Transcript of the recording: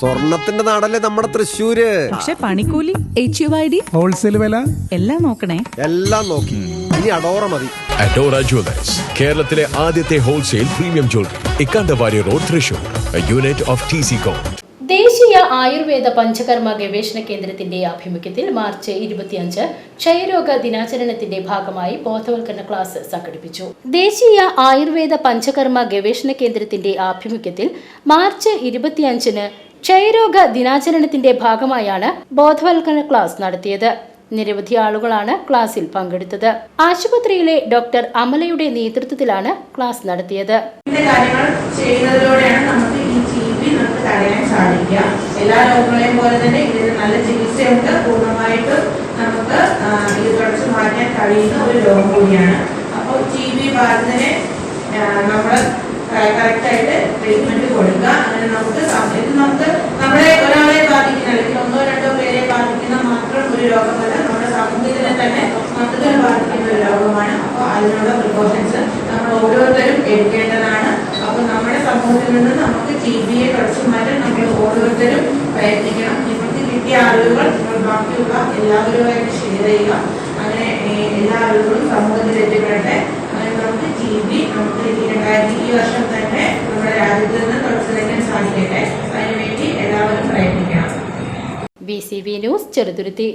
സ്വർണത്തിന്റെ നാടല്ലേ നമ്മുടെ തൃശ്ശൂര്? പക്ഷെ പണിക്കൂലി H U I D wholesale വില? എല്ലാം നോക്കണേ. എല്ലാം നോക്കി. ഇനി അഡോറ മതി. അഡോറ ജ്വല്ലേഴ്സ് കേരളത്തിലെ ആദ്യത്തെ wholesale premium jewellery Ikkandavari road Thrissur. Unit of T C coat ദേശീയ ആയുർവേദ പഞ്ചകർമ്മ ഗവേഷണ കേന്ദ്രത്തിന്റെ ആഭിമുഖ്യത്തിൽ മാർച്ച് ഇരുപത്തിയഞ്ച് ക്ഷയരോഗ ദിനാചരണത്തിന്റെ ഭാഗമായി ബോധവൽക്കരണ ക്ലാസ് സംഘടിപ്പിച്ചു. ദേശീയ ആയുർവേദ പഞ്ചകർമ്മ ഗവേഷണ കേന്ദ്രത്തിന്റെ ആഭിമുഖ്യത്തിൽ മാർച്ച് ഇരുപത്തിയഞ്ചിന് ക്ഷയരോഗ ദിനാചരണത്തിന്റെ ഭാഗമായാണ് ബോധവൽക്കരണ ക്ലാസ് നടത്തിയത്. നിരവധി ആളുകളാണ് ക്ലാസ്സിൽ പങ്കെടുത്തത്. ആശുപത്രിയിലെ ഡോക്ടർ അമലയുടെ നേതൃത്വത്തിലാണ് ക്ലാസ് നടത്തിയത്. എല്ലാ രോഗങ്ങളെയും പോലെ തന്നെ ഇതിന് നല്ല ചികിത്സയുണ്ട്. പൂർണമായിട്ടും നമുക്ക് ഇത് തുടച്ചു മാറ്റാൻ കഴിയുന്ന ഒരു രോഗം കൂടിയാണ്. അപ്പോൾ ടി ബി ബാധിതനെ നമ്മൾ കറക്റ്റായിട്ട് ട്രീറ്റ്മെന്റ് കൊടുക്കുക. അങ്ങനെ നമുക്ക് ഇത് നമുക്ക് അതിനുള്ള പ്രിക്കോഷൻസ് നമ്മൾ ഓരോരുത്തരും എടുക്കേണ്ടതാണ്. അപ്പോൾ നമ്മുടെ സമൂഹത്തിൽ നിന്ന് നമുക്ക് ടി ബിയെ തുടച്ചു മാറ്റാൻ നമ്മൾ ഓരോരുത്തരും പ്രയത്നിക്കണം. നിങ്ങൾക്ക് കിട്ടിയ അറിവുകൾ നിങ്ങൾ ബാക്കിയുള്ള എല്ലാവരുമായിട്ട് ഷെയർ ചെയ്യുക. അങ്ങനെ എല്ലാ അറിവുകളും സമൂഹത്തിൽ എത്തിപ്പെടട്ടെ. അങ്ങനെ നമുക്ക് ടി ബി നമുക്ക് രണ്ടായിരത്തി ഈ വർഷം തന്നെ നമ്മുടെ രാജ്യത്ത് നിന്ന് തുടച്ചു വയ്ക്കാൻ സാധിക്കട്ടെ. അതിനുവേണ്ടി എല്ലാവരും പ്രയത്നിക്കണം. B C B news Cheruthuruthy